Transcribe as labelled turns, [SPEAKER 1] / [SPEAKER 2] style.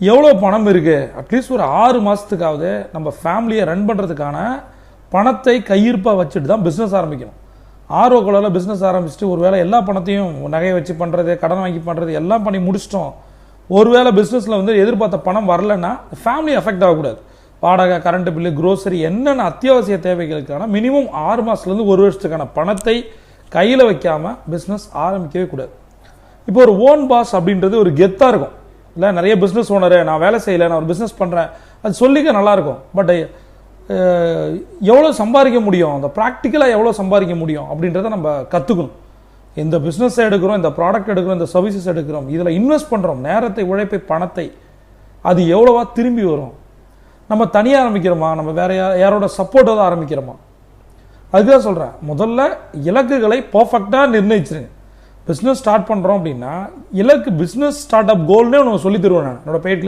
[SPEAKER 1] எவ்வளோ பணம் இருக்குது அட்லீஸ்ட் ஒரு ஆறு மாதத்துக்காவது நம்ம ஃபேமிலியை ரன் பண்ணுறதுக்கான பணத்தை கையிருப்பாக வச்சுட்டு தான் பிஸ்னஸ் ஆரம்பிக்கணும். ஆர்வ குழாவில் பிஸ்னஸ் ஆரம்பிச்சுட்டு ஒரு வேளை எல்லா பணத்தையும் நகையை வச்சு பண்ணுறது கடன் வாங்கி பண்ணுறது எல்லாம் பண்ணி முடிச்சிட்டோம். ஒருவேளை பிஸ்னஸில் வந்து எதிர்பார்த்த பணம் வரலன்னா ஃபேமிலி அஃபெக்ட் ஆகக்கூடாது. வாடகை கரண்ட் பில்லு க்ரோசரி என்னென்ன அத்தியாவசிய தேவைகளுக்கான மினிமம் ஆறு மாதத்துலேருந்து ஒரு வருஷத்துக்கான பணத்தை கையில் வைக்காமல் பிஸ்னஸ் ஆரம்பிக்கவே கூடாது. இப்போ ஒரு ஓன் பாஸ் அப்படின்றது ஒரு கெத்தாக இருக்கும். இல்லை நிறைய பிஸ்னஸ் ஓனரு நான் வேலை செய்யலை நான் ஒரு பிஸ்னஸ் பண்ணுறேன் அது சொல்லிக்க நல்லாயிருக்கும். பட் எவ்வளோ சம்பாதிக்க முடியும்? அந்த ப்ராக்டிக்கலாக எவ்வளோ சம்பாதிக்க முடியும்? அப்படின்றத நம்ம கற்றுக்கணும் இந்த பிஸ்னஸ் எடுக்கிறோம் இந்த ப்ராடக்ட் எடுக்கிறோம் இந்த சர்வீசஸ் எடுக்கிறோம் இதில் இன்வெஸ்ட் பண்ணுறோம் நேரத்தை உழைப்பை பணத்தை அது எவ்வளோவா திரும்பி வரும்? நம்ம தனியாக ஆரம்பிக்கிறோமா? நம்ம வேற யார் யாரோட சப்போர்ட்டோட ஆரம்பிக்கிறோமா? அதுதான் சொல்கிறேன் முதல்ல இலக்குகளை பர்ஃபெக்டாக நிர்ணயிச்சிருங்க. பிஸ்னஸ் ஸ்டார்ட் பண்ணுறோம் அப்படின்னா இலக்கு பிஸ்னஸ் ஸ்டார்ட் அப் கோல்னே உனக்கு சொல்லி தருவேன் நான். என்னோட பெய்ட்